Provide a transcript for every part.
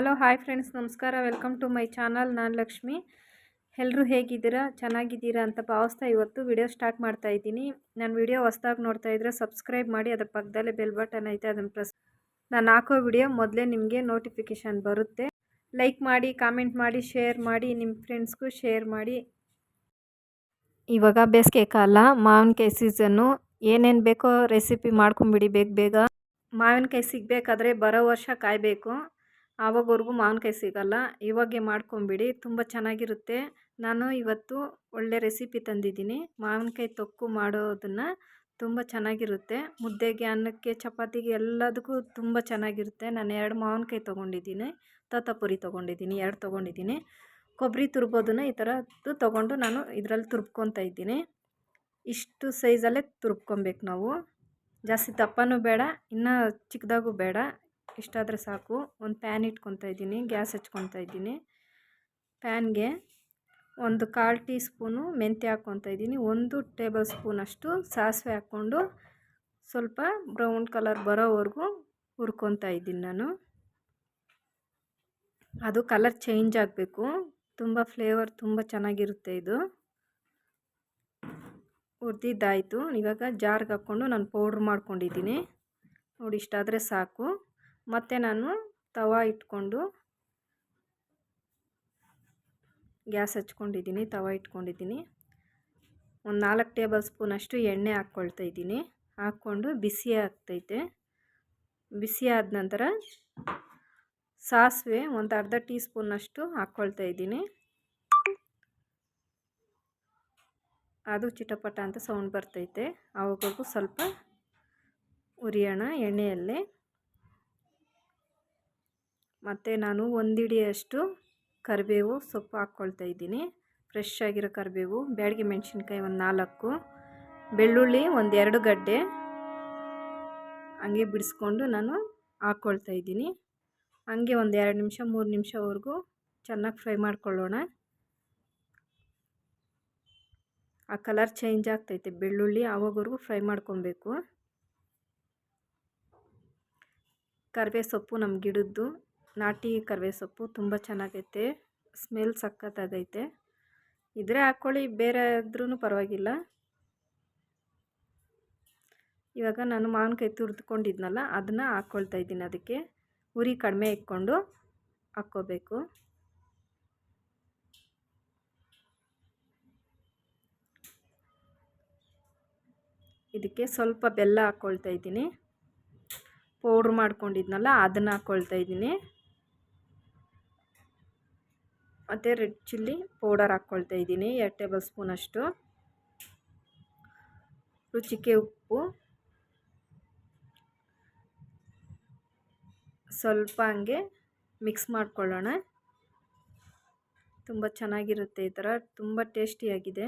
Hello hi friends ನಮಸ್ಕಾರ. Welcome to my channel ನಾನು ಲಕ್ಷ್ಮಿ. ಎಲ್ಲರೂ ಹೇಗಿದ್ದೀರಾ? ಚೆನ್ನಾಗಿದ್ದೀರಾ ಅಂತ ಭಾವಿಸ್ತಾ ಇವತ್ತು ವಿಡಿಯೋ ಸ್ಟಾರ್ಟ್ ಮಾಡ್ತಾ ಇದ್ದೀನಿ. ನಾನು ವಿಡಿಯೋ ಹೊಸ್ದಾಗಿ ನೋಡ್ತಾ ಇದ್ದರೆ ಸಬ್ಸ್ಕ್ರೈಬ್ ಮಾಡಿ, ಅದರ ಪಕ್ಕದಲ್ಲೇ ಬೆಲ್ ಬಟನ್ ಐತೆ, ಅದನ್ನು ಪ್ರೆಸ್ ನಾನು ಹಾಕೋ ವಿಡಿಯೋ ಮೊದಲೇ ನಿಮಗೆ ನೋಟಿಫಿಕೇಷನ್ ಬರುತ್ತೆ. ಲೈಕ್ ಮಾಡಿ ಕಾಮೆಂಟ್ ಮಾಡಿ ಶೇರ್ ಮಾಡಿ ನಿಮ್ಮ ಫ್ರೆಂಡ್ಸ್ಗೂ ಶೇರ್ ಮಾಡಿ. ಇವಾಗ ಬೇಸಿಗೆ ಕಾಲ. ಮಾವಿನಕಾಯಿ ಸೀಸನ್ನು ಏನೇನು ಬೇಕೋ ರೆಸಿಪಿ ಮಾಡ್ಕೊಂಬಿಡಿ ಬೇಗ ಬೇಗ. ಮಾವಿನಕಾಯಿ ಸಿಗಬೇಕಾದ್ರೆ ಬರೋ ವರ್ಷ ಕಾಯಬೇಕು. ಆವಾಗವರೆಗೂ ಮಾವಿನಕಾಯಿ ಸಿಗೋಲ್ಲ. ಇವಾಗೆ ಮಾಡ್ಕೊಂಬಿಡಿ, ತುಂಬ ಚೆನ್ನಾಗಿರುತ್ತೆ. ನಾನು ಇವತ್ತು ಒಳ್ಳೆ ರೆಸಿಪಿ ತಂದಿದ್ದೀನಿ. ಮಾವಿನಕಾಯಿ ತೊಕ್ಕು ಮಾಡೋದನ್ನು ತುಂಬ ಚೆನ್ನಾಗಿರುತ್ತೆ. ಮುದ್ದೆಗೆ, ಅನ್ನಕ್ಕೆ, ಚಪಾತಿಗೆ ಎಲ್ಲದಕ್ಕೂ ತುಂಬ ಚೆನ್ನಾಗಿರುತ್ತೆ. ನಾನು ಎರಡು ಮಾವಿನಕಾಯಿ ತೊಗೊಂಡಿದ್ದೀನಿ. ತೋತಾಪುರಿ ತೊಗೊಂಡಿದ್ದೀನಿ, ಎರಡು ತೊಗೊಂಡಿದ್ದೀನಿ. ಕೊಬ್ಬರಿ ತುರ್ಬೋದನ್ನು ಈ ಥರದ್ದು ತೊಗೊಂಡು ನಾನು ಇದರಲ್ಲಿ ತುರ್ಬ್ಕೊತಾ ಇದ್ದೀನಿ. ಇಷ್ಟು ಸೈಜಲ್ಲೇ ತುರ್ಬ್ಕೊಬೇಕು ನಾವು. ಜಾಸ್ತಿ ದಪ್ಪನೂ ಬೇಡ, ಇನ್ನೂ ಚಿಕ್ಕದಾಗೂ ಬೇಡ. ಇಷ್ಟಾದರೆ ಸಾಕು. ಒಂದು ಪ್ಯಾನ್ ಇಟ್ಕೊತಾ ಇದ್ದೀನಿ, ಗ್ಯಾಸ್ ಹಚ್ಕೊತಾ ಇದ್ದೀನಿ. ಪ್ಯಾನ್ಗೆ ಒಂದು ಕಾಲು ಟೀ ಸ್ಪೂನು ಮೆಂತ್ಯ ಹಾಕ್ಕೊತಾ ಇದ್ದೀನಿ. ಒಂದು ಟೇಬಲ್ ಸ್ಪೂನಷ್ಟು ಸಾಸಿವೆ ಹಾಕ್ಕೊಂಡು ಸ್ವಲ್ಪ ಬ್ರೌನ್ ಕಲರ್ ಬರೋವರೆಗೂ ಹುರ್ಕೊತಾ ಇದ್ದೀನಿ ನಾನು. ಅದು ಕಲರ್ ಚೇಂಜ್ ಆಗಬೇಕು. ತುಂಬ ಫ್ಲೇವರ್ ತುಂಬ ಚೆನ್ನಾಗಿರುತ್ತೆ ಇದು. ಹುರ್ದಿದ್ದಾಯಿತು. ಇವಾಗ ಜಾರ್ಗೆ ಹಾಕ್ಕೊಂಡು ನಾನು ಪೌಡ್ರ್ ಮಾಡ್ಕೊಂಡಿದ್ದೀನಿ. ನೋಡಿ, ಇಷ್ಟಾದರೆ ಸಾಕು. ಮತ್ತು ನಾನು ತವ ಇಟ್ಕೊಂಡು ಗ್ಯಾಸ್ ಹಚ್ಕೊಂಡಿದ್ದೀನಿ, ತವ ಇಟ್ಕೊಂಡಿದ್ದೀನಿ. ಒಂದು ನಾಲ್ಕು ಟೇಬಲ್ ಸ್ಪೂನಷ್ಟು ಎಣ್ಣೆ ಹಾಕ್ಕೊಳ್ತಾ ಇದ್ದೀನಿ. ಹಾಕ್ಕೊಂಡು ಬಿಸಿ ಆಗ್ತೈತೆ. ಬಿಸಿ ಆದ ನಂತರ ಸಾಸಿವೆ ಒಂದು ಅರ್ಧ ಟೀ ಸ್ಪೂನಷ್ಟು ಹಾಕ್ಕೊಳ್ತಾ ಇದ್ದೀನಿ. ಅದು ಚಿಟಪಟ ಅಂತ ಸೌಂಡ್ ಬರ್ತೈತೆ. ಆವಾಗೂ ಸ್ವಲ್ಪ ಉರಿಯೋಣ ಎಣ್ಣೆಯಲ್ಲೇ. ಮತ್ತು ನಾನು ಒಂದಿಡಿಯಷ್ಟು ಕರಿಬೇವು ಸೊಪ್ಪು ಹಾಕ್ಕೊಳ್ತಾ ಇದ್ದೀನಿ. ಫ್ರೆಶ್ ಆಗಿರೋ ಕರಿಬೇವು, ಬ್ಯಾಡಗಿ ಮೆಣಸಿನ್ಕಾಯಿ ಒಂದು ನಾಲ್ಕು, ಬೆಳ್ಳುಳ್ಳಿ ಒಂದು ಎರಡು ಗಡ್ಡೆ ಹಂಗೆ ಬಿಡಿಸ್ಕೊಂಡು ನಾನು ಹಾಕ್ಕೊಳ್ತಾ ಇದ್ದೀನಿ. ಹಂಗೆ ಒಂದು ಎರಡು ನಿಮಿಷ, ಮೂರು ನಿಮಿಷವರೆಗೂ ಚೆನ್ನಾಗಿ ಫ್ರೈ ಮಾಡ್ಕೊಳ್ಳೋಣ. ಆ ಕಲರ್ ಚೇಂಜ್ ಆಗ್ತೈತೆ, ಬೆಳ್ಳುಳ್ಳಿ ಆವಾಗವರೆಗೂ ಫ್ರೈ ಮಾಡ್ಕೊಬೇಕು. ಕರಿಬೇ ಸೊಪ್ಪು ನಮ್ಮ ಗಿಡದ್ದು ನಾಟಿ ಕರಿಬೇ ಸೊಪ್ಪು ತುಂಬ ಚೆನ್ನಾಗೈತೆ. ಸ್ಮೆಲ್ ಸಖತ್ತಾಗೈತೆ. ಇದ್ರೆ ಹಾಕ್ಕೊಳ್ಳಿ ಬೇರೆ ಆದ್ರೂ ಪರವಾಗಿಲ್ಲ. ಇವಾಗ ನಾನು ಮಾವಿನಕಾಯಿ ತುರಿದುಕೊಂಡಿದ್ನಲ್ಲ, ಅದನ್ನು ಹಾಕ್ಕೊಳ್ತಾ ಇದ್ದೀನಿ ಅದಕ್ಕೆ. ಉರಿ ಕಡಿಮೆ ಇಟ್ಕೊಂಡು ಹಾಕ್ಕೋಬೇಕು. ಇದಕ್ಕೆ ಸ್ವಲ್ಪ ಬೆಲ್ಲ ಹಾಕ್ಕೊಳ್ತಾ ಇದ್ದೀನಿ. ಪೌಡ್ರ್ ಮಾಡ್ಕೊಂಡಿದ್ನಲ್ಲ, ಅದನ್ನು ಹಾಕ್ಕೊಳ್ತಾ ಇದ್ದೀನಿ. ಮತ್ತು ರೆಡ್ ಚಿಲ್ಲಿ ಪೌಡರ್ ಹಾಕ್ಕೊಳ್ತಾ ಇದ್ದೀನಿ, ಎರಡು ಟೇಬಲ್ ಸ್ಪೂನಷ್ಟು ರುಚಿಗೆ ಉಪ್ಪು. ಸ್ವಲ್ಪ ಹಂಗೆ ಮಿಕ್ಸ್ ಮಾಡ್ಕೊಳ್ಳೋಣ. ತುಂಬ ಚೆನ್ನಾಗಿರುತ್ತೆ ಈ ಥರ, ತುಂಬ ಟೇಸ್ಟಿಯಾಗಿದೆ.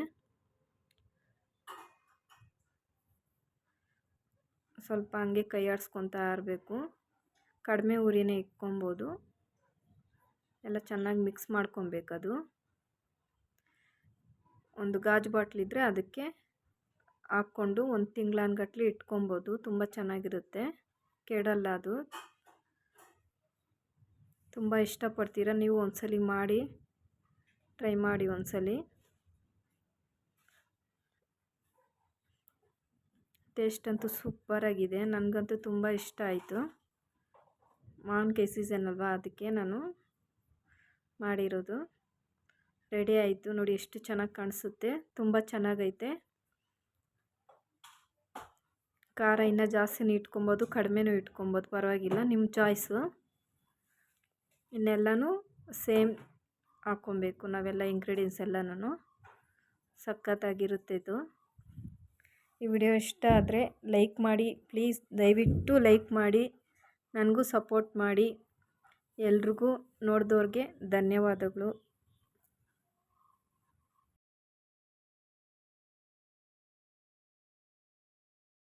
ಸ್ವಲ್ಪ ಹಂಗೆ ಕೈ ಆಡಿಸ್ಕೊತಾ ಇರಬೇಕು. ಕಡಿಮೆ ಉರಿನೇ ಇಟ್ಕೊಬೋದು ಎಲ್ಲ ಚೆನ್ನಾಗಿ ಮಿಕ್ಸ್ ಮಾಡ್ಕೊಬೇಕದು. ಒಂದು ಗಾಜು ಬಾಟ್ಲಿದ್ರೆ ಅದಕ್ಕೆ ಹಾಕ್ಕೊಂಡು ಒಂದು ತಿಂಗಳನ್ಗಟ್ಲೆ ಇಟ್ಕೊಬೋದು, ತುಂಬ ಚೆನ್ನಾಗಿರುತ್ತೆ. ಕೆಡಲ್ಲ ಅದು. ತುಂಬ ಇಷ್ಟಪಡ್ತೀರ ನೀವು ಒಂದ್ಸಲಿ ಮಾಡಿ, ಟ್ರೈ ಮಾಡಿ ಒಂದ್ಸಲಿ. ಟೇಸ್ಟ್ ಅಂತೂ ಸೂಪರಾಗಿದೆ ನನಗಂತೂ ತುಂಬ ಇಷ್ಟ ಆಯಿತು. ಮಾವಿನಕಾಯಿ ಸೀಸನ್ ಅಲ್ವಾ, ಅದಕ್ಕೆ ನಾನು ಮಾಡಿರೋದು. ರೆಡಿ ಆಯಿತು. ನೋಡಿ ಎಷ್ಟು ಚೆನ್ನಾಗಿ ಕಾಣಿಸುತ್ತೆ. ತುಂಬ ಚೆನ್ನಾಗೈತೆ. ಖಾರ ಇನ್ನೂ ಜಾಸ್ತಿನೂ ಇಟ್ಕೊಬೋದು, ಕಡಿಮೆನೂ ಇಟ್ಕೊಬೋದು. ಪರವಾಗಿಲ್ಲ ನಿಮ್ಮ ಚಾಯ್ಸು ಇನ್ನೆಲ್ಲನೂ ಸೇಮ್ ಹಾಕ್ಕೊಬೇಕು. ನಾವೆಲ್ಲ ಇಂಗ್ರೀಡಿಯೆಂಟ್ಸ್ ಎಲ್ಲನೂ ಸಖತ್ತಾಗಿರುತ್ತೆ ಇದು. ಈ ವಿಡಿಯೋ ಇಷ್ಟ ಆದರೆ ಲೈಕ್ ಮಾಡಿ ಪ್ಲೀಸ್ ದಯವಿಟ್ಟು ಲೈಕ್ ಮಾಡಿ. ನನಗೂ ಸಪೋರ್ಟ್ ಮಾಡಿ. ಎಲ್ರಿಗೂ ನೋಡಿದವ್ರಿಗೆ ಧನ್ಯವಾದಗಳು.